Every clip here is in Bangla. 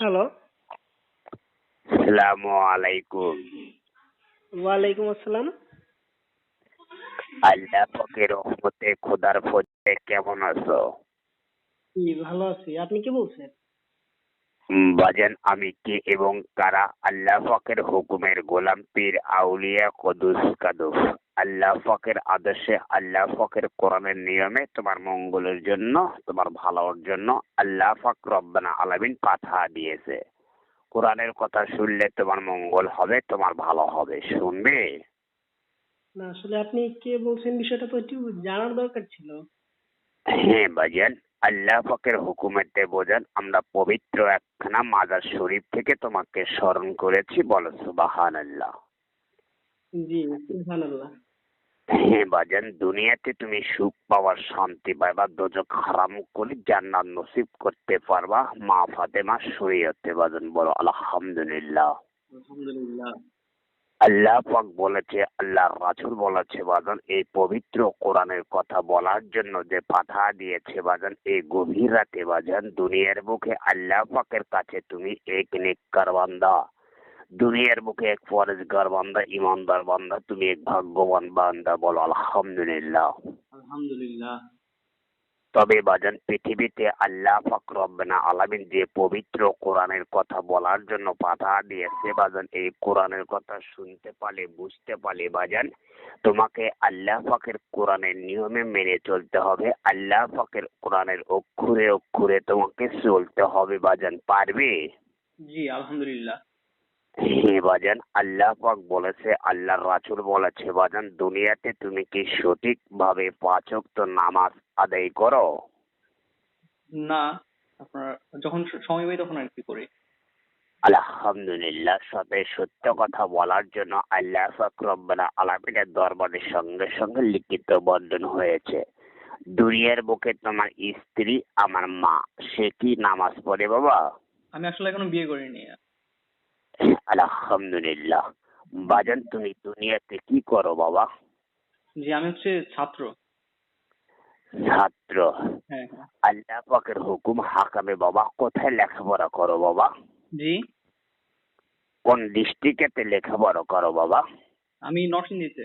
হ্যালো আলাইকুম ওয়ালাইকুম আসসালাম আল্লাহ পাকের রহমতে খোদার ফজলে কেমন আছো? জি ভালো আছি। আপনি কি বলছেন? বাজান আমি কে এবং কারা? আল্লাহ পাকের হুকুমের গোলাম পীর আউলিয়া কদুস কাদুস আল্লাহ পাকের আদেশে আল্লাহ পাকের কোরআনের নিয়মে তোমার মঙ্গলের জন্য তোমার ভালোর জন্য আল্লাহ পাক রব্বানা আলামিন পাঠা দিয়েছে। কোরআনের কথা শুনলে তোমার মঙ্গল হবে তোমার ভালো হবে। শুনবে? না আসলে আপনি কে বলছেন বিষয়টা তো একটু জানার দরকার ছিল। হ্যাঁ বাজান আল্লাহ পাকের হুকুমেতে বোঝান আমরা পবিত্র একখানা মাজার শরীফ থেকে তোমাকে স্মরণ করেছি বলো সুবাহান আল্লাহ জি সুবহানাল্লাহ। হ্যাঁ বাজান দুনিয়াতে তুমি সুখ পাওয়ার শান্তি পাইবা দোজক হারাম করে জান্নাত নসিব করতে পারবা। মা ফাতেমা শরীয়তে বাজান বলো আলহামদুলিল্লাহ। আলহামদুলিল্লাহ। আল্লাহ পাক বলেছে আল্লাহ রাসূল বলেছে বাজান এই পবিত্র কোরআনের কথা বলার জন্য যে পাঠা দিয়েছে বাজান এই গভীর রাতে বাজান দুনিয়ার বুকে আল্লাহ পাকের কাছে তুমি এক নেককার বান্দা। দুনিয়ার বুকে এক ফরেজগার বান্দা ইমানদার বান্দা তুমি এক ভাগ্যবান বান্দা বলো আলহামদুলিল্লাহ। আলহামদুলিল্লাহ। তবে বাজান পৃথিবীতে আল্লাহ পাক রব্বানা আলামিন যে পবিত্র কোরআনের কথা বলার জন্য পাঠা দিয়েছে বাজান এই কোরআনের কথা শুনতে পারলে বুঝতে পারলে বাজান তোমাকে আল্লাহ পাকের কোরআনের নিয়মে মেনে চলতে হবে আল্লাহ পাকের কোরআনের অক্ষরে অক্ষরে তোমাকে চলতে হবে বাজান পারবে? জি আলহামদুলিল্লাহ। হ্যাঁ বাজান আল্লাহ পাক বলেছে আল্লাহর রাসূল বলেছে বাজান দুনিয়াতে তুমি কি সঠিকভাবে পাঁচ ওয়াক্ত নামাজ আদায় করো? না আপনার যখন সময় পাই তখন আর কি করি। আলহামদুলিল্লাহ সাথে সত্য কথা বলার জন্য আল্লাহ পাক রব্বানা আলামিনের দরবারের সঙ্গে সঙ্গে লিখিত বন্ধন হয়েছে। দুনিয়ার বুকে তোমার স্ত্রী আমার মা সে কি নামাজ পড়ে বাবা? আমি আসলে এখনও বিয়ে করিনি। আলহামদুলিল্লাহ। বাজান তুমি দুনিয়াতে কি করো বাবা? জি আমি হচ্ছে ছাত্র। ছাত্র। হ্যাঁ। আল্লাহ পাকের হুকুম হাকামে বাবা কোথায় লেখাপড়া করো বাবা? জি। কোন ডিস্ট্রিক্টেতে লেখাপড়া করো বাবা? আমি নরসিংদীতে।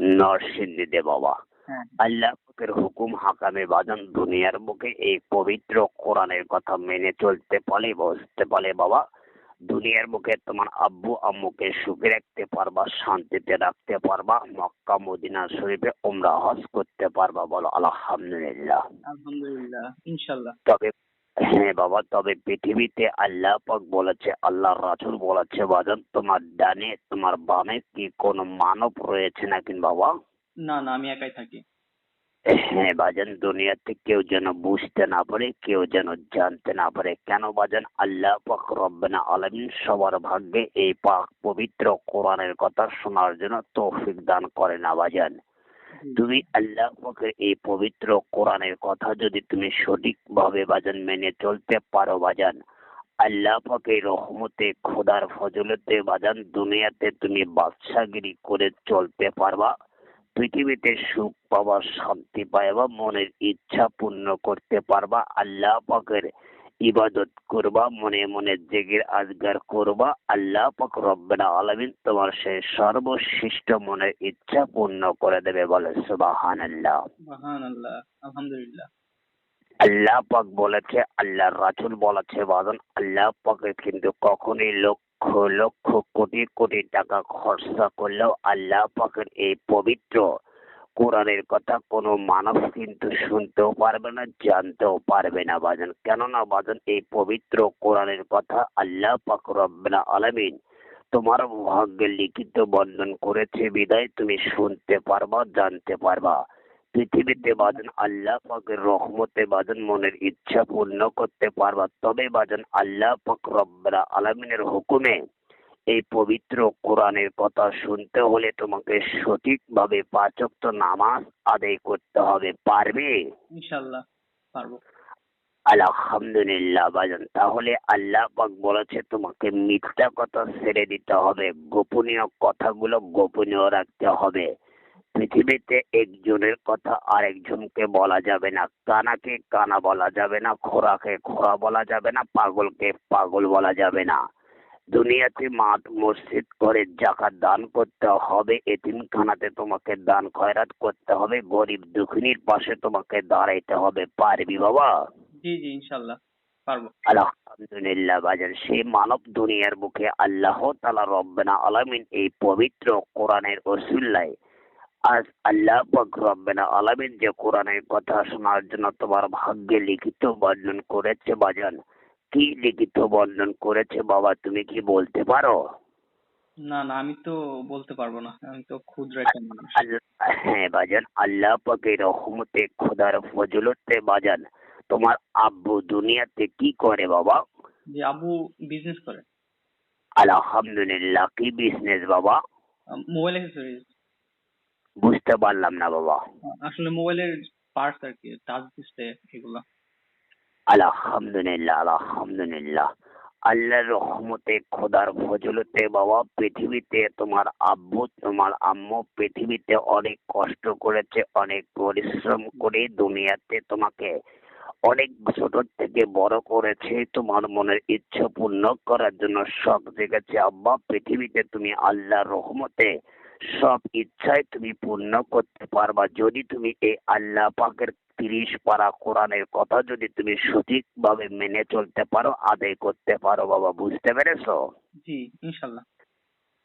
নরসিংদীতে বাবা। হ্যাঁ। আল্লাহ পাকের হুকুম হাকামে বাজান দুনিয়ার বুকে এই পবিত্র কোরআনের কথা মেনে চলতে পারলে বুঝতে পারলে বাবা দুনিয়ার বুকে তোমার আব্বু আম্মুকে সুখে রাখতে পারবা শান্তিতে রাখতে পারবা মক্কা মদিনা শরীফে উমরা হজ করতে পারবা বলো আলহামদুলিল্লাহ। আলহামদুলিল্লাহ ইনশাল্লাহ তবে হ্যাঁ বাবা তবে পৃথিবীতে আল্লাহ পাক বলেছে আল্লাহ রাসূল বলেছে বাজান তোমার ডানে তোমার বামে কি কোনো মানব রয়েছে নাকি বাবা? না না আমি একাই থাকি। হ্যাঁ বাজান দুনিয়াতে কেউ যেন বুঝতে না পারে কেউ যেন জানতে না পারে। কেন বাজান? আল্লাহ পাক রব্বানা আলামিন সবার ভাগ্যে এই পাক পবিত্র কোরআনের কথা শোনার জন্য তৌফিক দান করে না বাজান। তুমি আল্লাহ পাকের এই পবিত্র কোরআনের কথা যদি তুমি সঠিকভাবে বাজান মেনে চলতে পারো বাজান। আল্লাহ পাকের রহমতে খোদার ফজলতে বাজান দুনিয়াতে তুমি বাদশাগিরি করে চলতে পারবা। পৃথিবীতে সুখ পাবা শান্তি পাইবা মনের ইচ্ছা পূর্ণ করতে পারবা আল্লাহ পাকের ইবাদত করবা মনে মনে জেগের আজগার করবা আল্লাহ পাক রব্বানা আলামিন তোমার সেই সর্বশ্রেষ্ঠ মনের ইচ্ছা পূর্ণ করে দেবে বলে মহান আল্লাহ আলহামদুলিল্লাহ। আল্লাহ পাক বলেছে আল্লাহ রাসূল বলেছে বাজন আল্লাহ পাকে কিন্তু কখনোই লক্ষ লক্ষ, কোটি কোটি টাকা খরচা করলেও আল্লাহ পাকের এই পবিত্র কোরআনের কথা কোনো মানুষ কিন্তু শুনতেও পারবে না, জানতেও পারবে না বাজন। কেননা বাজন, এই পবিত্র কোরআনের কথা আল্লাহ পাক রব্বানা আলামিন তোমার ভাগ্যে লিখিত বন্ধন করেছে। বিদায়, তুমি শুনতে পারবা, জানতে পারবা। পৃথিবীতে বাজন আল্লাহ পাকের রহমতে বাজন মনের ইচ্ছা পূর্ণ করতে পারবা। তবে বাজন আল্লাহ পাক রব্বানা আলামিনের হুকুমে এই পবিত্র কোরআনের কথা শুনতে হলে তোমাকে সঠিকভাবে পাঁচক্ত নামাজ আদায় করতে হবে। পারব। আলহামদুলিল্লাহ বাজান তাহলে আল্লাহ পাক বলেছে তোমাকে মিথ্যা কথা ছেড়ে দিতে হবে। গোপনীয় কথাগুলো গোপনীয় রাখতে হবে। পৃথিবীতে একজনের কথা আরেকজনকে বলা যাবে না। কানাকে কানা বলা যাবে না খোরাকে খোরা বলা যাবে না পাগলকে পাগল বলা যাবে না। দুনিয়াতে মাঠ মসজিদ করে জাকাত দান করতে হবে এতিমখানাতে তোমাকে দান খয়রাত করতে হবে গরিব দুঃখিনীর পাশে তোমাকে দাঁড়াইতে হবে। পারবি বাবা? জি জি ইনশাল্লাহ পারব। আলহামদুলিল্লাহ বাজার সেই মানব দুনিয়ার বুকে আল্লাহ তালা রব্বানা আলামিন এই পবিত্র কোরআনের ওসিল্লায় আজ আল্লাহ পাক রব্বানা আলামিন যে কোরআনের কথা শোনার জন্য তোমার ভাগ্যে লিখিত বর্ণন করেছে বাজান। কি লিখিত বর্ণন করেছে বাবা তুমি কি বলতে পারো? না না আমি তো বলতে পারব না। আমি তো ক্ষুদ্র একটা মানুষ। হ্যাঁ বাজান আল্লাহ পাকের রহমতে খোদার ফজলতে বাজান তোমার আব্বু দুনিয়াতে কি করে বাবা? যে আবু বিজনেস করে। আলহামদুলিল্লাহ কি বিজনেস বাবা? মোবাইল অ্যাক্সেসরিজ বুঝতে পারলাম না বাবা। আসলে মোবাইলের পার্টস আর কি টাচ ডিসপ্লে এগুলো। আলহামদুলিল্লাহ আলহামদুলিল্লাহ। আল্লাহর রহমতে খোদার ফজলতে বাবা পৃথিবীতে তোমার আব্বু তোমার আম্মু পৃথিবীতে অনেক কষ্ট করেছে অনেক পরিশ্রম করে দুনিয়াতে তোমাকে অনেক ছোট থেকে বড় করেছে। তোমার মনের ইচ্ছা পূর্ণ করার জন্য শখ জেগেছে। আব্বা পৃথিবীতে তুমি আল্লাহর রহমতে সব ইচ্ছাই তুমি পূর্ণ করতে পারবা। যদি তুমি এই আল্লাহ পাকের তিরিশ পারা কোরআনের কথা যদি তুমি সঠিকভাবে মেনে চলতে পারো আদায় করতে পারো বাবা বুঝতে পেরেছ? জি ইনশাল্লাহ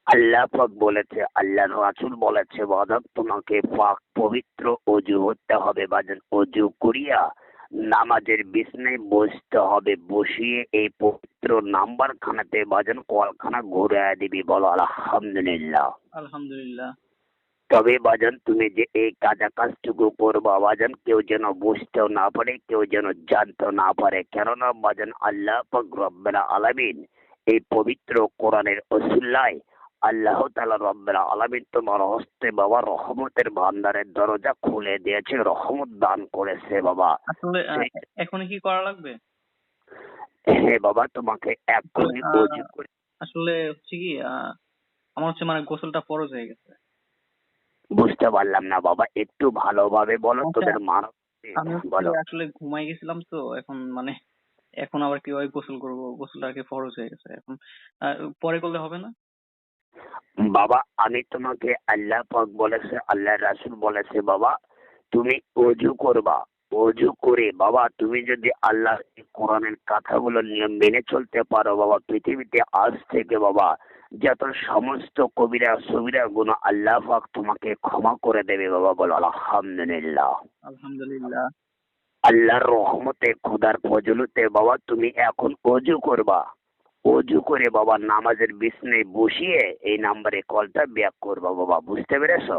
আল্লাহ পাক বলেছে আল্লাহ রাসুল বলেছে বাদক তোমাকে পাক পবিত্র অজু হতে হবে বাজান অজু করিয়া নামাজের বিছনায় বসতে হবে। বসিয়ে এই পবিত্র নাম্বার খানাতে বাজান কলখানা ঘুরে দিবি বলো আলহামদুলিল্লাহ। আলহামদুলিল্লাহ। তবে বাজান তুমি যে এই কাজা কাজটুকু করবা বাজান কেউ যেন বুঝতেও না পারে কেউ যেন জানতেও না পারে। কেননা বাজান আল্লাহ পাক আলামিন এই পবিত্র কোরআনের অসুল্লায় আল্লাহ তালা আলামিন তোমার হস্তে বাবা রহমতের ভান্ডারের দরজা খুলে দিয়েছে রহমত দান করেছে বাবা। আসলে এখন কি করা লাগবে? হে বাবা তোমাকে আহ, করে আসলে হচ্ছে কি আমার হচ্ছে মানে গোসলটা ফরজ হয়ে গেছে। বুঝতে পারলাম না বাবা একটু ভালোভাবে বলো আচ্ছা, তোদের হচ্ছে বলো। আসলে ঘুমাই গেছিলাম তো এখন মানে এখন আবার কীভাবে গোসল করব? গোসলটা আর ফরজ হয়ে গেছে এখন পরে করলে হবে না? বাবা আমি তোমাকে আল্লাহ পাক বলেছে আল্লাহ রাসুল বলেছে বাবা তুমি অজু করবা। অজু করে বাবা তুমি যদি আল্লাহ কোরআনের কথাগুলো নিয়ম মেনে চলতে পারো বাবা পৃথিবীতে আজ থেকে বাবা যত সমস্ত কবিরা সবিরা গুণ আল্লাহ পাক তোমাকে ক্ষমা করে দেবে বাবা বলো আলহামদুলিল্লাহ। আলহামদুলিল্লাহ। আল্লাহর রহমতে খোদার ফজলতে বাবা তুমি এখন অজু করবা। অজু করে বাবা নামাজের বিছনায় বসিয়ে এই নাম্বারে কলটা ব্যাক করবা বাবা বুঝতে পেরেছ?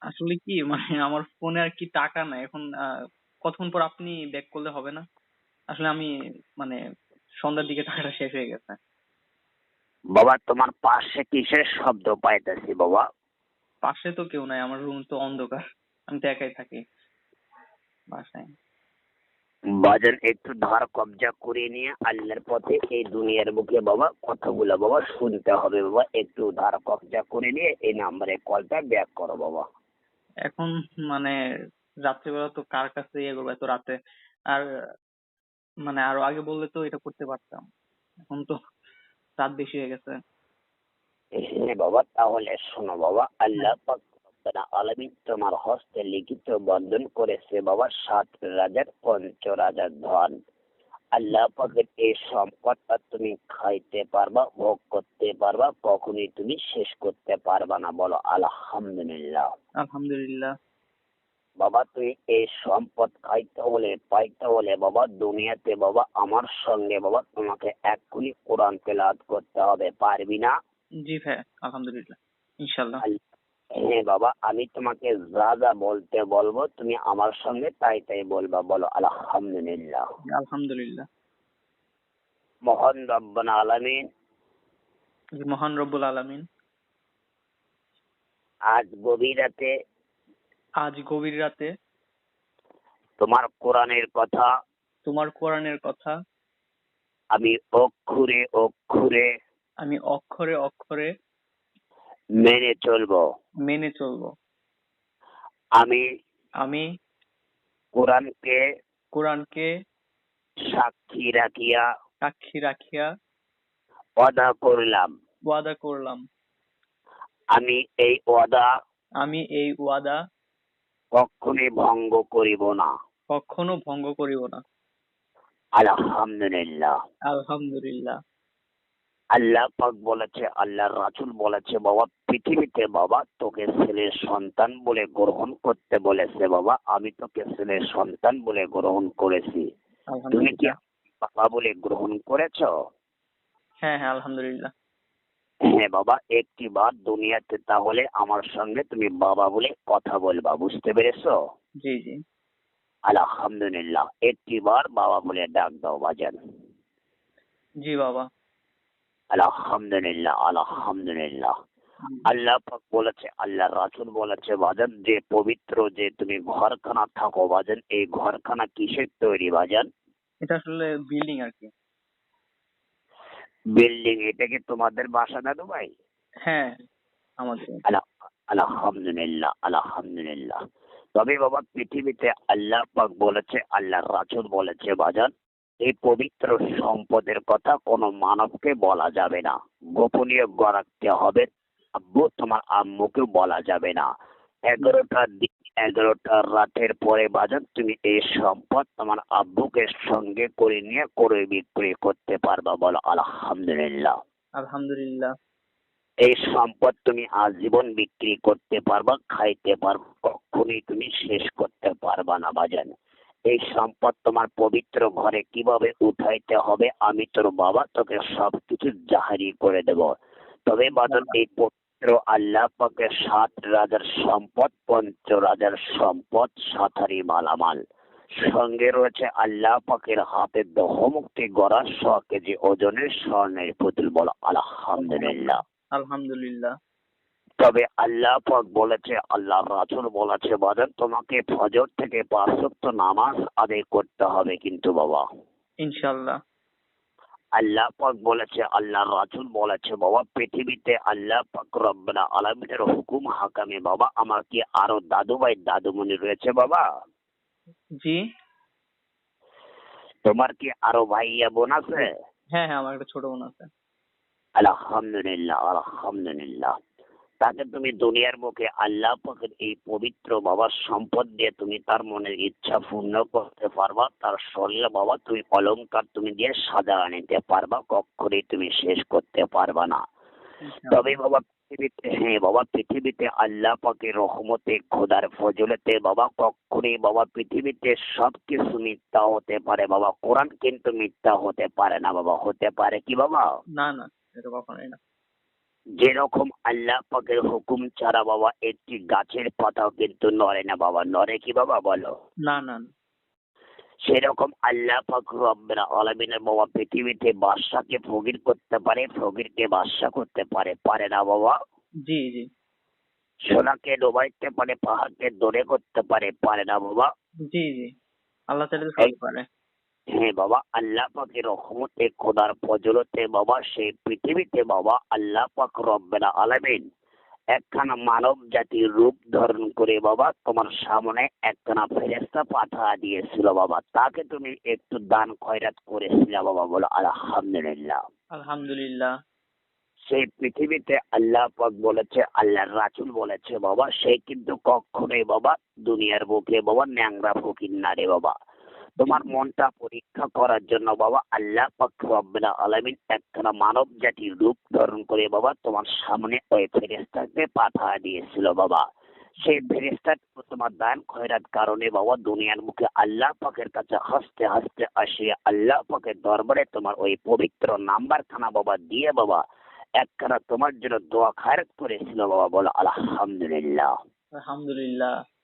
আসলে কি মানে আমার ফোনে আর কি টাকা নাই এখন কতক্ষণ পর আপনি ব্যাক করলে হবে না? আসলে আমি মানে সন্ধ্যার দিকে টাকাটা শেষ হয়ে গেছে। বাবা তোমার পাশে কিসের শব্দ পাইতেছি বাবা? পাশে তো কেউ নাই আমার রুম তো অন্ধকার আমি তো একাই থাকি। বাসায়। বাজান একটু ধার কবজা করে নিয়ে আল্লাহর পথে এই দুনিয়ার বুকে বাবা কথাগুলো বাবা শুনতে হবে বাবা। একটু ধার কবজা করে নিয়ে এই নাম্বারে কলটা ব্যাক করো বাবা। এখন মানে রাত্রিবেলা তো কার কাছে ইয়ে করব এত রাতে? আর মানে আরও আগে বললে তো এটা করতে পারতাম। এখন তো রাত বেশি হয়ে গেছে। বাবা তাহলে শোনো বাবা আল্লাহ পাক আলামিন তোমার হস্তে লিখিত বন্ধন করেছে বাবা সাত রাজার পঞ্চ রাজার ধন। আল্লাহ পাকের এই সম্পদটা তুমি খাইতে পারবা ভোগ করতে পারবা কখনই তুমি শেষ করতে পারবা না বলো আলহামদুলিল্লাহ। আলহামদুলিল্লাহ। বাবা তুই এই সম্পদ খাইতে হলে পাইতে হলে বাবা দুনিয়াতে বাবা আমার সঙ্গে বাবা তোমাকে এক্ষুনি কোরআন তেলাদ করতে হবে পারবি না? জি ভাই আলহামদুলিল্লাহ ইনশাল্লাহ হ্যাঁ বাবা আমি তোমাকে যা যা বলতে বলব তুমি আমার সঙ্গে তাই তাই বলবা বলো আলহামদুলিল্লাহ। আলহামদুলিল্লাহ। মহান রব্বানা আলামিন। মহান রব্বুল আলামিন। আজ গভীর রাতে আজ গভীর রাতে তোমার কোরআনের কথা তোমার কোরআনের কথা আমি অক্ষরে অক্ষরে আমি অক্ষরে অক্ষরে মেনে চলবো। মেনে চলবো। আমি আমি কোরআনকে কোরআনকে সাক্ষী রাখিয়া সাক্ষী রাখিয়া ওয়াদা করলাম। ওয়াদা করলাম। আমি এই ওয়াদা আমি এই ওয়াদা কখনই ভঙ্গ করিব না। কখনো ভঙ্গ করিব না। আলহামদুলিল্লাহ। আলহামদুলিল্লাহ। আল্লাহ পাক বলেছে আল্লাহর রাসূল বলেছে বাবা পৃথিবীতে বাবা তোকে ছেলের সন্তান বলে গ্রহণ করতে বলেছে বাবা আমি তোকে ছেলের সন্তান বলে গ্রহণ করেছি। তুমি কি বাবা বলে গ্রহণ করেছ? হ্যাঁ হ্যাঁ আলহামদুলিল্লাহ। হ্যাঁ বাবা একটি বার দুনিয়াতে তাহলে আমার সঙ্গে তুমি বাবা বলে কথা বলবা বুঝতে পেরেছ? জি জি। আলহামদুলিল্লাহ একটি বার বাবা বলে ডাক দাও বাজান। জি বাবা। আলহামদুলিল্লাহ আলহামদুলিল্লাহ আল্লাহ পাক বলেছে আল্লাহ রাসূল বলেছে বাজান যে পবিত্র যে তুমি ঘরখানা থাকো বাজান এই ঘরখানা কিসের তৈরি বাজান এটা আসলে বিল্ডিং আর কি। বিল্ডিং এটা কি তোমাদের বাসা দাদু ভাই হ্যাঁ আমাদের। আলহামদুলিল্লাহ আলহামদুলিল্লাহ। তবে বাবা পৃথিবীতে আল্লাহ পাক বলেছে আল্লাহ রাসূল বলেছে বাজান। এই পবিত্র সম্পদের কথা কোনো মানবকে বলা যাবে না। গোপনীয় রাখতে হবে। আব্বু তোমার আম্মুকে বলা যাবে না। এগারোটার দিন এগারোটা রাতের পরে বাজান তুমি এই সম্পদ তোমার আব্বুকে সঙ্গে করে নিয়ে করে বিক্রি করতে পারবা বলো আলহামদুলিল্লাহ। আলহামদুলিল্লাহ। এই সম্পদ তুমি আজীবন বিক্রি করতে পারবা খাইতে পারবা কখনই তুমি শেষ করতে পারবা না বাজান। এই সম্পদ তোমার পবিত্র ঘরে কীভাবে উঠাইতে হবে? আমি তোর বাবা তোকে সবকিছু জাহারি করে দেব। তবে বাজান এই পবিত্র আল্লাহ পাকের সাত রাজার সম্পদ পঞ্চ রাজার সম্পদ সাতারি মালামাল। সঙ্গে রয়েছে আল্লাহ পাকের হাতে দহমুক্তি গড়া ছ কেজি ওজনের স্বর্ণের পুতুল বলো। আলহামদুলিল্লাহ। আলহামদুলিল্লাহ। তবে আল্লাহ পাক বলেছে আল্লাহ রাসূল বলেছে বাজার তোমাকে ফজর থেকে পাঁচ নামাজ আদায় করতে হবে কিন্তু বাবা। ইনশাআল্লাহ। আল্লাহ পাক বলেছে আল্লাহ রাসূল বলেছে বাবা পৃথিবীতে আল্লাহ পাক রব্বানা আলামিনের হুকুম হাকামে বাবা আমার কি আরও দাদু ভাই দাদুমণি রয়েছে বাবা? জি। তোমার কি আরও ভাইয়া বোন আছে? হ্যাঁ হ্যাঁ আমার একটা ছোট বোন আছে। আলহামদুলিল্লাহ আলহামদুলিল্লাহ। তাকে তুমি দুনিয়ার মুখে আল্লাহ পাকের এই পবিত্র বাবার সম্পদ দিয়ে তুমি তার মনের ইচ্ছা পূর্ণ করতে পারবা তার শরীরে বাবা তুমি অলংকার তুমি দিয়ে সাজা নিতে পারবা কখনই তুমি শেষ করতে পারবা না। তবে বাবা পৃথিবীতে হ্যাঁ বাবা পৃথিবীতে আল্লাহ পাকের রহমতে খোদার ফজলেতে বাবা কখনই বাবা পৃথিবীতে সব কিছু মিথ্যা হতে পারে বাবা কোরআন কিন্তু মিথ্যা হতে পারে না বাবা হতে পারে কি বাবা? না না এটা কখনোই না। যেরকম আল্লাহ পাকের হুকুম ছাড়া বাবা একটি গাছের পাতাও কিন্তু নড়ে না বাবা। নড়ে কি বাবা বলো? না না। সেরকম আল্লাহ পাক রব্বের আলামিনের বাবা পৃথিবীতে বাদশাকে ফকির করতে পারে ফকিরকে বাদশা করতে পারে। পারে না বাবা? জি জি। সোনাকে ডোবাইতে পারে পাহাড়কে দৌড়ে করতে পারে। পারে না বাবা? জি জি। আল্লাহ চাইলে তো সবই পারে। হ্যাঁ বাবা আল্লাহ পাকের রহমতে খোদার ফজলতে বাবা সেই পৃথিবীতে বাবা আল্লাহ পাক রব্বের আলামিন একখানা মানব জাতির রূপ ধারণ করে বাবা তোমার সামনে একখানা ফেরেস্তা পাঠা দিয়েছিল বাবা। তাকে তুমি একটু দান খয়রাত করেছিলে বাবা বলো আলহামদুলিল্লাহ। আলহামদুলিল্লাহ। সেই পৃথিবীতে আল্লাহ পাক বলেছে আল্লাহর রাসূল বলেছে বাবা সে কিন্তু কখনোই বাবা দুনিয়ার বুকে বাবা ন্যাংরা ফকির না রে বাবা। তোমার মনটা পরীক্ষা করার জন্য বাবা আল্লাহ আলামিন একখানা মানব জাতির রূপ ধারণ করে বাবা তোমার সামনে ওই ফেরেশতাকে পাঠা দিয়েছিল বাবা। সেই ফেরেশতা তোমার দান খয়রাত কারণে বাবা দুনিয়ার মুখে আল্লাহ পাকের কাছে হাসতে হাসতে আসিয়া আল্লাহ পাকের দরবারে তোমার ওই পবিত্র নাম্বার খানা বাবা দিয়ে বাবা একখানা তোমার জন্য দোয়া খায়রাত করেছিল বাবা বলো আলহামদুলিল্লাহ। আলহামদুলিল্লাহ।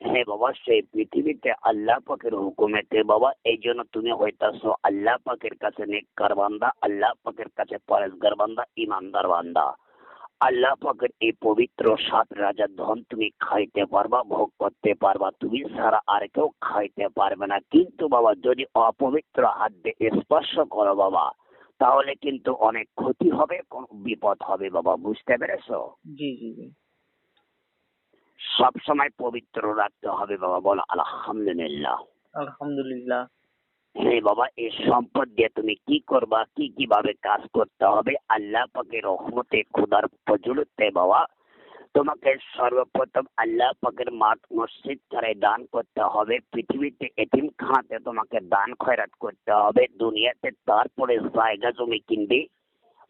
হ্যাঁ বাবা সেই পৃথিবীতে আল্লাহ পাকের হুকুমেতে, বাবা এই জন্য তুমি হইতাছো আল্লাহ পাকের কাছে নেককার বান্দা, আল্লাহ পাকের কাছে পরেশগার বান্দা, ইমানদার বান্দা। আল্লাহ পাকের এই পবিত্র সাত রাজার ধন তুমি খাইতে পারবা, ভোগ করতে পারবা, তুমি সারা আর কেউ খাইতে পারবে না। কিন্তু বাবা, যদি অপবিত্র হাত দিয়ে স্পর্শ করো বাবা, তাহলে কিন্তু অনেক ক্ষতি হবে, কোন বিপদ হবে, বাবা, বুঝতে পেরেছ? জি জি। সব সময় পবিত্র রাখতে হবে বাবা বলো আলহামদুলিল্লাহ। আলহামদুলিল্লাহ। হ্যাঁ বাবা এই সম্পদ দিয়ে তুমি কি করবা কি কীভাবে কাজ করতে হবে আল্লাহ পাকের রহমতে খুদার ফজলতে বাবা তোমাকে সর্বপ্রথম আল্লাহ পাকের মাঠ মসজিদ ছাড়াই দান করতে হবে পৃথিবীতে এতিম খানাতে তোমাকে দান খয়রাত করতে হবে দুনিয়াতে তারপরে জায়গা জমি কিনবি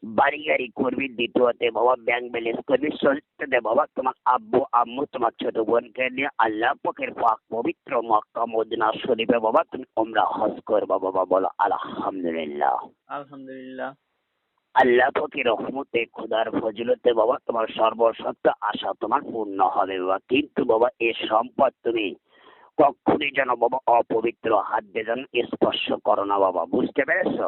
বাড়ি গাড়ি করবি দ্বিতীয়তে বাবা ব্যাংক ব্যালেন্স করবি চতুর্থতে বাবা। তোমার আব্বু আম্মু তোমার ছোট বোনকে নিয়ে আল্লাহ পাকের পাক পবিত্র মক্কা মদিনা শরীফে বাবা তুমি ওমরা হজ করবা বাবা বলো আলহামদুলিল্লাহ। আলহামদুলিল্লাহ। আল্লাহ পাকের রহমতে খুদার ফজিলতে বাবা তোমার সর্বসত্য আশা তোমার পূর্ণ হবে বাবা। কিন্তু বাবা এই সম্পদ তুমি কখনই যেন বাবা অপবিত্র হাত দিয়ে যেন স্পর্শ করো না বাবা। বুঝতে পেরেছ?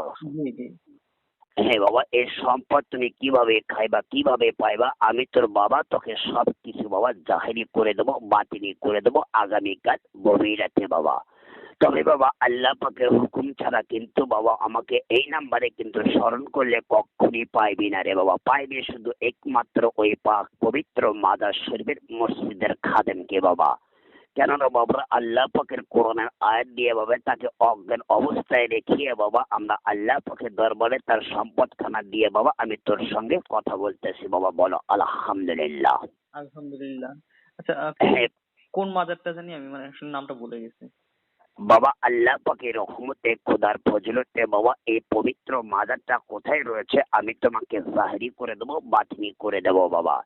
হ্যাঁ বাবা এই সম্পদ তুমি কীভাবে খাইবা, কীভাবে পাইবা? আমি তোর বাবা, তোকে সব কিছু বাবা জাহিরি করে দেবো বাতিনি করে দেবো আগামীকাল গভীর রাতে বাবা। তবে বাবা, আল্লাহ পাকের হুকুম ছাড়া কিন্তু বাবা আমাকে এই নাম্বারে কিন্তু স্মরণ করলে কখনই পাইবি না রে বাবা। পাইবি শুধু একমাত্র ওই পাক পবিত্র মাদার শরীফের মসজিদের খাদেমকে বাবা। কেননা বাবা আল্লাহ পাকের কোরআনের আয়াত দিয়ে বাবা তাকে অজ্ঞান অবস্থায় রেখিয়ে বাবা আমরা আল্লাহ পাকের দরবারে তার সম্পদ খানা দিয়ে বাবা আমি তোর সঙ্গে কথা বলতেছি। বাবা বলো আলহামদুলিল্লাহ। আলহামদুলিল্লাহ। আচ্ছা কোন- হ্যাঁ, মাজারটা জানি আমি মানে নামটা ভুলে গেছি। বাবা আল্লাহ পাকের রহমতে খোদার ফজলতে বাবা এই পবিত্র মাজারটা কোথায় রয়েছে আমি তোমাকে জাহিরি করে দেবো বাতিনি করে দেবো বাবা।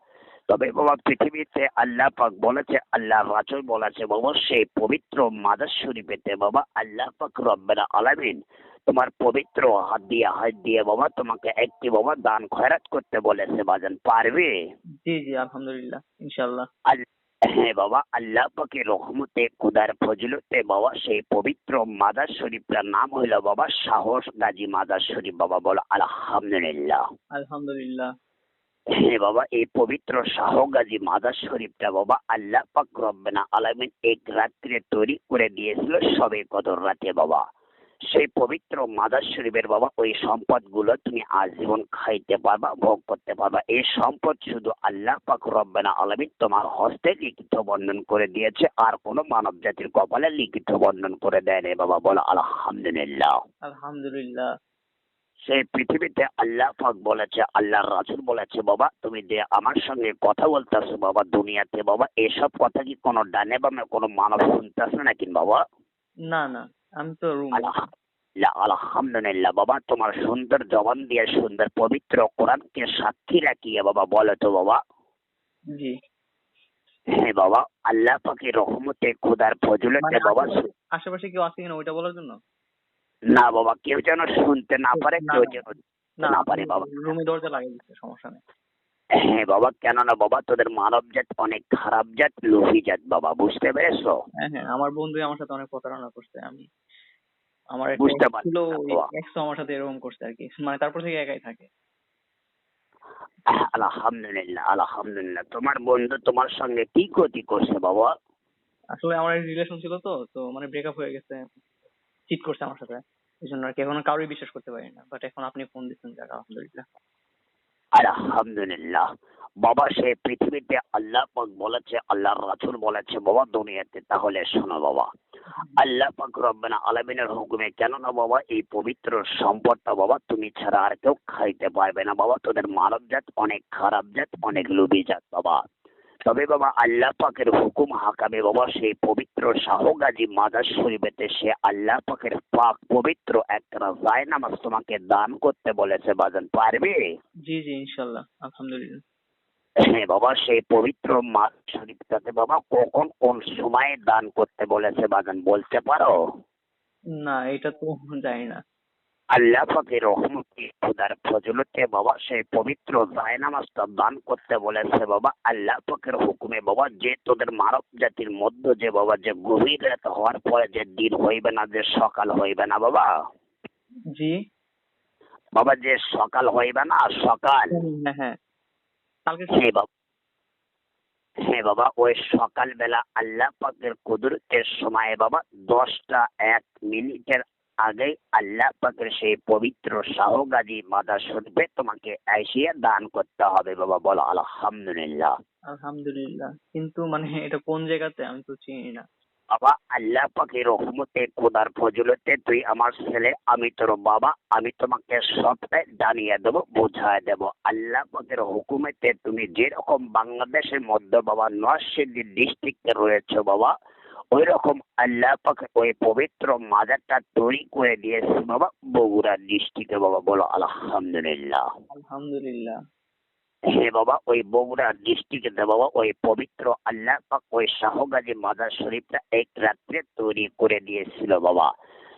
তবে বাবা পৃথিবীতে আল্লাহ পাক বলেছে আল্লাহ রাসূল বলেছে বাবা সেই পবিত্র মাজার শরীফেতে বাবা আল্লাহ পাক রব্বের আলামিন তোমার পবিত্র হাত দিয়ে হাত দিয়ে বাবা তোমাকে একটি বাবা দান খয়রাত করতে বলেছে বাজান পারবে? জি জি আলহামদুলিল্লাহ ইনশাআল্লাহ। হ্যাঁ বাবা আল্লাহ পাকে রহমতে খুদার ফজলতে বাবা সেই পবিত্র মাদার শরীফটার নাম হইল বাবা সাহস গাজী মাদার শরীফ বাবা বলো আলহামদুলিল্লাহ। আলহামদুলিল্লাহ। বাবা, এই পবিত্র শাহ গাজী মাদার শরীফটা বাবা আল্লাহ পাক আলামিন এক রাত্রে তৈরি করে দিয়েছিল সবে কদর রাতে বাবা। সেই পবিত্র মাদার শরীফের বাবা, ওই সম্পদগুলো তুমি আজীবন খাইতে পারবা, ভোগ করতে পারবা। এই সম্পদ শুধু আল্লাহ পাক রব্বানা আলামিন তোমার হস্তে লিখিত বর্ণন করে দিয়েছে, আর কোনো মানব জাতির কপালে লিখিত বর্ণন করে দেয়নি বাবা। বলো, আলহামদুলিল্লাহ। আলহামদুলিল্লাহ। সেই পৃথিবীতে আল্লাহ পাক বলেছে আল্লাহর রাসূল বলেছে বাবা তুমি যে আমার সঙ্গে কথা বলতেছো বাবা দুনিয়াতে বাবা এসব কথা কি কোনো ডানে বামে কোনো মানব শুনতেছে নাকি বাবা? না না আমি তো আলহামদুলিল্লাহ বাবা তোমার সুন্দর জবান দিয়ে সুন্দর পবিত্র কোরআনকে সাক্ষী রাখিয়ে বাবা বলো তো বাবা। জি। হ্যাঁ বাবা আল্লাহ পাকের রহমতে খোদার ফজলতে মানে বাবা আশেপাশে- আশেপাশে কেউ আছে কিনা ওইটা বলার জন্য? না বাবা কেউ যেন শুনতে না পারে কেউ যেন না না পারে বাবা। রুমে দরজা লাগিয়ে দিচ্ছে সমস্যা নেই। হ্যাঁ বাবা কেননা বাবা তোদের মানব জাত অনেক খারাপ জাত লোভী জাত বাবা বুঝতে পেরেছ? হ্যাঁ হ্যাঁ আমার বন্ধু আমার সাথে অনেক প্রতারণা করছে আমি আমার বুঝতে ex পারছি ছিল না, ওই বাবা। ex ও আমার সাথে এরকম করছে আর কি মানে তারপর থেকে একাই থাকে। আলহামদুলিল্লাহ আলহামদুলিল্লাহ। তোমার বন্ধু তোমার সঙ্গে কি ক্ষতি করছে বাবা? আসলে আমার রিলেশন ছিল তো তো মানে ব্রেকআপ হয়ে গেছে চিট করছে আমার সাথে। এই জন্য আর কি। এখন কারোই বিশ্বাস করতে পারি না। বাট এখন আপনি ফোন দিচ্ছেন, যাক, আলহামদুলিল্লাহ। আলহামদুলিল্লাহ। বাবা, সে পৃথিবীতে আল্লাহ পাক বলেছে, আল্লাহর রাসূল বলেছে, বাবা, দুনিয়াতে। তাহলে শোনো বাবা, আল্লাহ পাক রব্বানা আলামিনের হুকুমে কেননা বাবা, এই পবিত্র সম্পদটা বাবা, তুমি ছাড়া আর কেউ খাইতে পারবে না। বাবা, তোদের মানব জাত অনেক খারাপ জাত, অনেক লোভী জাত, বাবা। তবে বাবা আল্লাহ পাকের হুকুম হাকামে বাবা সেই পবিত্র শাহগাজী মাদার শরীফেতে সে আল্লাহ পাকের পাক পবিত্র একটা জায় নামাজ তোমাকে দান করতে বলেছে বাজান পারবে? জি জি ইনশাল্লাহ আলহামদুলিল্লাহ। হ্যাঁ বাবা সেই পবিত্র মাস শরীফটাতে বাবা কখন কোন সময়ে দান করতে বলেছে বাগান বলতে পারো? না এটা তো জানি না। আল্লাহ পাকের রহমতি খুদার ফজলতে বাবা সেই পবিত্র জায়নামাজটা দান করতে বলেছে বাবা। আল্লাহ পাকের হুকুমে বাবা যে তোদের মানব জাতির মধ্যে যে বাবা যে গভীর রাত হওয়ার পরে যে দিন হইবে না যে সকাল হইবে না বাবা। জি। বাবা যে সকাল হইবে না সকাল। হ্যাঁ বাবা হ্যাঁ বাবা ওই সকালবেলা আল্লাহ পাকের কুদরতের সময় বাবা দশটা এক মিনিটের আগেই আল্লাহ পাকের সেই পবিত্র শাহগাজী মাদার শরীফে তোমাকে এসিয়ে দান করতে হবে বাবা বলো আলহামদুলিল্লাহ। আলহামদুলিল্লাহ। কিন্তু মানে এটা কোন জায়গাতে আমি তো চিনি না। বাবা আল্লাহ পাকের রহমতে খোদার ফজলতে তুই আমার ছেলে আমি তোর বাবা আমি তোমাকে সবটাই জানিয়ে দেবো বোঝায় দেব। আল্লাহ পাকের হুকুমেতে তুমি যেরকম বাংলাদেশের মধ্যে বাবা নরসিংদী ডিস্ট্রিক্টে রয়েছে বাবা ওই রকম আল্লাহ পাক ওই পবিত্র মাজারটা তৈরি করে দিয়েছে বাবা। বগুড়া ডিস্ট্রিক্টে বাবা বলো আলহামদুলিল্লাহ। আলহামদুলিল্লাহ। হ্যাঁ বাবা ওই বগুড়া ডিস্ট্রিক্টে বাবা ওই পবিত্র আল্লাহ পাক ওই শাহগাজী মাদার শরীফটা এক রাত্রে তৈরি করে দিয়েছিল বাবা।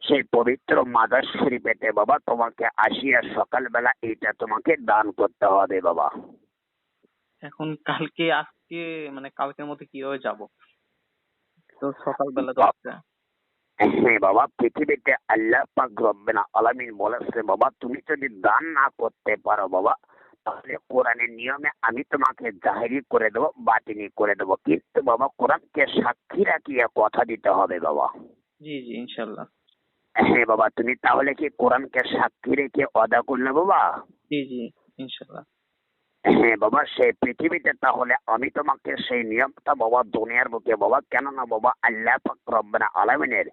সেই পবিত্র মাদার শরীফেতে বাবা তোমাকে আসিয়া সকালবেলা এটা তোমাকে দান করতে হবে বাবা। এখন কালকে আজকে মানে কালকের মধ্যে কীভাবে যাব? তো সকালবেলা তো হ্যাঁ বাবা পৃথিবীতে আল্লাহ পাক রব্বেনা আলামিন বলেছে বাবা তুমি যদি দান না করতে পারো বাবা তাহলে কোরআনের নিয়মে আমি তোমাকে জাহেরি করে দেবো বাতিনি করে দেবো। কিন্তু বাবা কোরআনকে সাক্ষী রাখিয়ে কথা দিতে হবে বাবা। জি জি ইনশাল্লাহ হ্যাঁ বাবা তুমি তাহলে কি কোরআনকে সাক্ষী রেখে অদা করলে বাবা? জি জি ইনশাল্লাহ হ্যাঁ বাবা সেই পৃথিবীতে তাহলে আমি তোমাকে সেই নিয়মটা বাবা দুনিয়ার বুকে, বাবা, কেননা বাবা আল্লাহ রব্বানা আলামিনের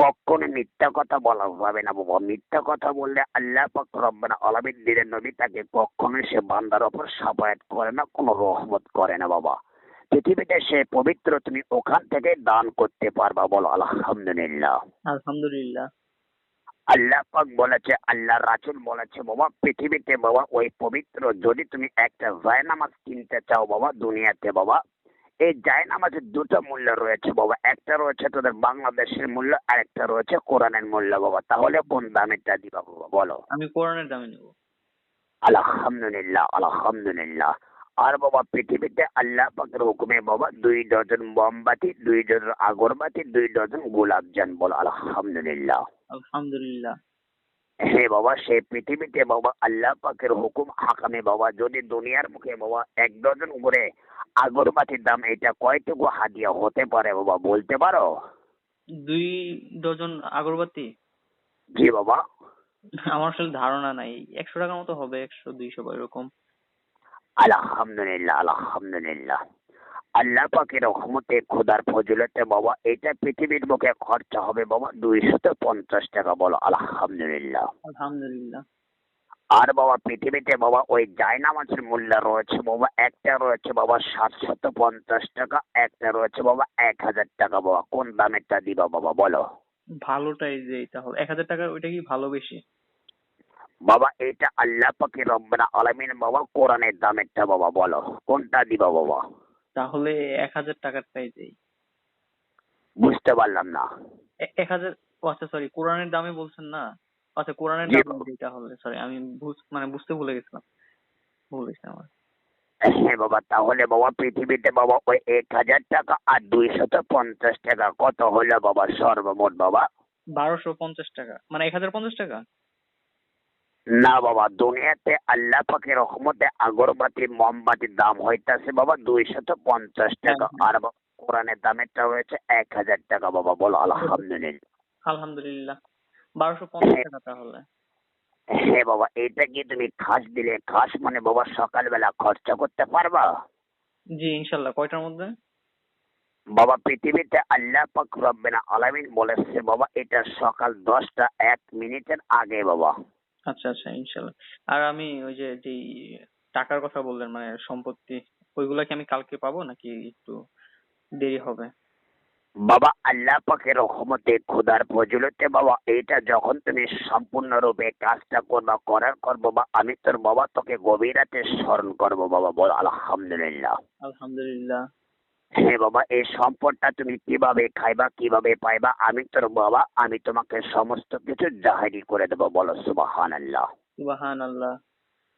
কখনো মিথ্যা কথা বলা যাবে না বাবা। মিথ্যা কথা বললে আল্লাহ পাক রব্বানা আলামিন দিলেন নবী তাকে কখনো সে বান্দার ওপর সাফায়াত করে না, কোনো রহমত করে না বাবা। পৃথিবীতে সে পবিত্র তুমি ওখান থেকে দান করতে পারবা বলো, আলহামদুলিল্লাহ। আলহামদুলিল্লাহ। আল্লাহ পাক বলেছে আল্লাহ রাসূল বলেছে বাবা পৃথিবীতে বাবা ওই পবিত্র যদি তুমি একটা জায়নামাজ কিনতে চাও বাবা দুনিয়াতে বাবা এই জায়নামাজের দুটো মূল্য রয়েছে বাবা একটা রয়েছে তোদের বাংলাদেশের মূল্য আর একটা রয়েছে কোরআনের মূল্য বাবা তাহলে কোন দামেরটা দিবা বাবা বলো? আমি কোরআনের দামে নেব। আলহামদুলিল্লাহ আলহামদুলিল্লাহ আর বাবা পৃথিবীতে আল্লাহ পাকের হুকুমে বাবা দুই ডজন মোমবাতি দুই ডজন আগরবাতি দুই ডজন গোলাপজান বলো আলহামদুলিল্লাহ। আলহামদুলিল্লাহ। হ্যাঁ বাবা সেই পৃথিবীতে বাবা আল্লাহ পাকের হুকুম হাকামে বাবা যদি দুনিয়ার মুখে বাবা এক ডজন উপরে আগরবাতির দাম এটা কয়টুকু হাদিয়া হতে পারে বাবা বলতে পারো? দুই ডজন আগরবাতি? জি বাবা। আমার আসলে ধারণা নাই একশো টাকার মতো হবে একশো দুইশো এরকম। আলহামদুলিল্লাহ আলহামদুলিল্লাহ। আল্লাহ পাকের রহমতে খোদার ফজলতে বাবা এটা পৃথিবীর মুখে খরচা হবে বাবা দুইশত পঞ্চাশ টাকা বলো আলহামদুলিল্লাহ। আলহামদুলিল্লাহ। আর বাবা পৃথিবীতে বাবা ওই জায়নামাজের মূল্য রয়েছে বাবা একটা রয়েছে বাবা সাতশত পঞ্চাশ টাকা একটা রয়েছে বাবা এক হাজার টাকা বাবা। কোন দামেরটা দিবা বাবা বলো। ভালোটাই যে এটা হবে। এক হাজার টাকা ওইটা কি ভালো বেশি? বাবা এটা আল্লাহ পাকে রব্বানা আলামিন বাবা কোরআনের দামেরটা বাবা বলো। কোনটা দিবা বাবা? তাহলে এক হাজার টাকারটাই দেই বুঝতে পারলাম না। এক হাজার ও আচ্ছা সরি কোরআনের দামে বলছেন না? আচ্ছা কোরআনের। দামে দিই তাহলে সরি আমি বুঝ- মানে বুঝতে ভুলে গেছিলাম। ভুল হয়েছে আমার হ্যাঁ বাবা তাহলে বাবা পৃথিবীতে বাবা ওই এক হাজার টাকা আর দুইশত পঞ্চাশ টাকা কত হলো বাবা সর্বমোট বাবা? বারোশো পঞ্চাশ টাকা। মানে এক হাজার পঞ্চাশ টাকা? না বাবা দুনিয়াতে আল্লাহ পাকের রহমতে আগরবাতি মোমবাতির দাম হইতাছে বাবা দুইশত পঞ্চাশ টাকা। হ্যাঁ। আর কোরআনের দামেরটা রয়েছে এক হাজার টাকা বাবা বলো আলহামদুলিল্লাহ। আলহামদুলিল্লাহ। বারোশো পঞ্চাশ। টাকা তাহলে। হ্যাঁ বাবা এটা কি তুমি খাস দিলে? খাস মানে বাবা সকালবেলা খরচা করতে পারবা? জি ইনশাল্লাহ। কয়টার মধ্যে? বাবা পৃথিবীতে আল্লাহ পাক রব্বেনা আলামিন বলেছে বাবা এটা সকাল দশটা এক মিনিটের আগে বাবা। আচ্ছা আচ্ছা ইনশাল্লাহ। আর আমি ওই যে যেই টাকার কথা বললেন মানে সম্পত্তি ওইগুলা কি আমি কালকে পাবো নাকি একটু দেরি হবে? বাবা আল্লাহ পাকের রহমতে খোদার ফজলতে বাবা এটা যখন তুমি সম্পূর্ণরূপে কাজটা করবা করার করব বা আমি তোর বাবা তোকে গভীর রাতে স্মরণ করব বাবা বল আলহামদুলিল্লাহ। আলহামদুলিল্লাহ। হ্যাঁ বাবা এই সম্পদটা তুমি কীভাবে খাইবা কীভাবে পাইবা আমি তোর বাবা আমি তোমাকে সমস্ত কিছু জাহিরি করে দেবো বলো সুবাহান আল্লাহ সুবাহান আল্লাহ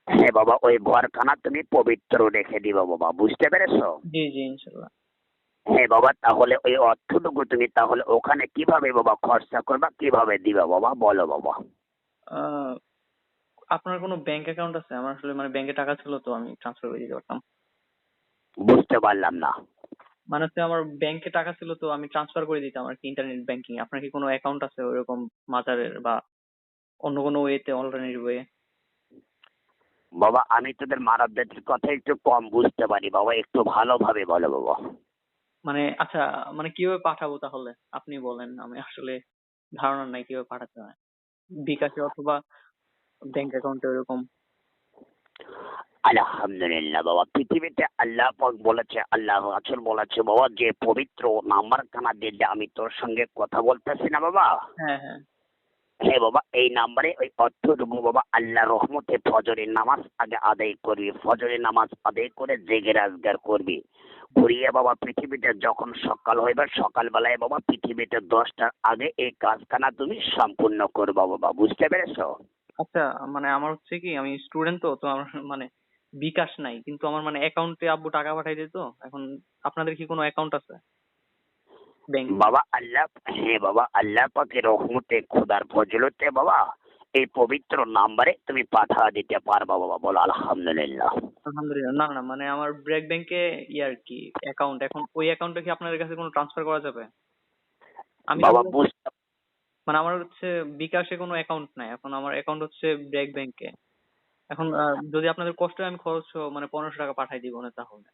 হ্যাঁ বাবা ওই ঘরখানা তুমি পবিত্র রেখে দিবা বাবা বুঝতে পেরেছ? জি জি হ্যাঁ বাবা তাহলে ওই অর্থটুকু তুমি তাহলে ওখানে কীভাবে বাবা খরচা করবা কীভাবে দিবা বাবা বলো বাবা। আপনার কোনো ব্যাংক অ্যাকাউন্ট আছে? আমার আসলে মানে ব্যাংকে টাকা ছিল তো আমি ট্রান্সফার করে দিতে পারতাম। বুঝতে পারলাম না। মানে হচ্ছে আমার ব্যাংকে টাকা ছিল তো আমি ট্রান্সফার করে দিতাম আর কি ইন্টারনেট ব্যাংকিং আপনার কি কোনো অ্যাকাউন্ট আছে ওইরকম মাজারের বা অন্য কোনো ওয়েতে অল্টারনেটিভ ওয়ে বাবা আমি তোদের মানবদের কথা একটু কম বুঝতে পারি। বাবা একটু ভালোভাবে বলো বাবা। মানে আচ্ছা মানে কীভাবে পাঠাবো তাহলে? আপনি বলেন আমি আসলে ধারণা নাই কীভাবে পাঠাতে হয়। বিকাশে অথবা ব্যাংক অ্যাকাউন্টে ওইরকম। আলহামদুলিল্লাহ বাবা। পৃথিবীতে আল্লাহ পাক বলেছে আল্লাহ রাসূল বলেছে বাবা যে পবিত্র নাম্বার খানা দিলে আমি তোর সঙ্গে কথা বলতেছি না বাবা। হ্যাঁ হ্যাঁ। হ্যাঁ বাবা এই নাম্বারে ওই অর্থটুকু বাবা আল্লাহ রহমতে ফজরের নামাজ আগে আদায় করবি ফজরের নামাজ আদায় করে জেগে রাজগার করবি। ঘুরিয়ে বাবা পৃথিবীতে যখন সকাল হইবে সকালবেলায় বাবা পৃথিবীতে দশটার আগে এই কাজখানা তুমি সম্পূর্ণ করবা বাবা বুঝতে পেরেছ? আচ্ছা মানে আমার হচ্ছে কি আমি স্টুডেন্ট তো তো আমার মানে বিকাশ নাই কিন্তু আমার মানে অ্যাকাউন্টে আব্বু টাকা পাঠাই দিত এখন আপনাদের কি কোনো অ্যাকাউন্ট আছে? বাবা আল্লাহ হ্যাঁ বাবা আল্লাহ পাকের রহমতে খোদার ফজলতে বাবা এই পবিত্র নাম্বারে তুমি পাঠা দিতে পারবা বাবা বলো আলহামদুলিল্লাহ। আলহামদুলিল্লাহ না না মানে আমার ব্রেক ব্যাংকে ইয়ার কি অ্যাকাউন্ট এখন ওই অ্যাকাউন্টে কি আপনাদের কাছে কোনো ট্রান্সফার করা যাবে? আমি বাবা মানে আমার হচ্ছে বিকাশে কোনো অ্যাকাউন্ট নাই এখন আমার অ্যাকাউন্ট হচ্ছে ব্রেক ব্যাংকে। এখন যদি আপনাদের কষ্ট হয় আমি খরচ মানে পনেরোশো টাকা পাঠাই দিব না তাহলে।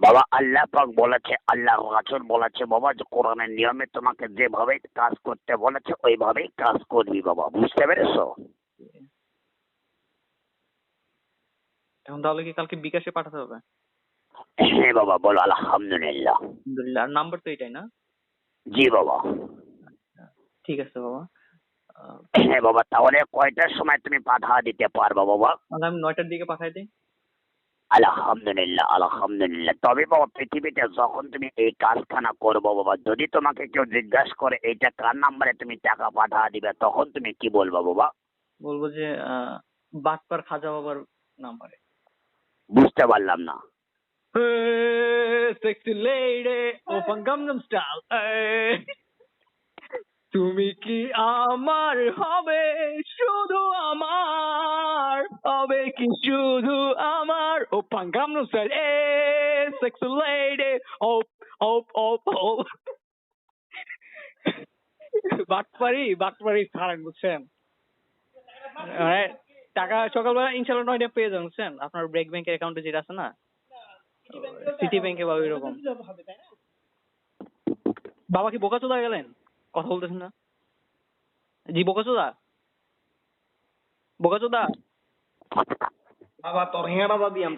বাবা আল্লাহ পাক বলেছে আল্লাহ রাসূল বলেছে বাবা যে কোরআনের নিয়মে তোমাকে যেভাবে কাজ করতে বলেছে ওইভাবেই কাজ করবি বাবা। বুঝতে পেরেছ? এখন তাহলে কি কালকে বিকাশে পাঠাতে হবে? হ্যাঁ বাবা বলো আলহামদুলিল্লাহ। আলহামদুলিল্লাহ আর নাম্বার তো এটাই না? জি বাবা। ঠিক আছে বাবা। হ্যাঁ বাবা তাহলে কয়টার সময় তুমি পাঠা দিতে পারবা বাবা? নয়টার দিকে পাঠাই দিই আলহামদুলিল্লাহ আলহামদুলিল্লাহ। তবে বাবা পৃথিবীতে যখন তুমি এই কাজখানা করব বাবা যদি তোমাকে কেউ জিজ্ঞাসা করে এইটা কার নাম্বারে তুমি টাকা পাঠা দিবে তখন তুমি কি বলব বাবা? বলব যে বাটপার খাজা বাবার নাম্বারে। বুঝতে পারলাম না। Sexy lady open Gangnam style তুমি কি আমার হবে শুধু আমার হবে কি শুধু আমার open Gangnam style eh sexy lady op op op ওপ বাটপারি বাটপারি ছাড়েন বুঝছেন মানে টাকা সকালবেলা ইনশাল্লাহ নয়টা পেয়ে যাবেন বুঝছেন আপনার ব্রেক ব্যাংকের অ্যাকাউন্টে যেটা আছে না সিটি ব্যাংকে বা ওইরকম বাবা কি বোকাচোদা গেলেন কথা বলতেছেন না জি বোকাচোদা বোকাচোদা বাবা তোর হেঁড়া দাদি আমি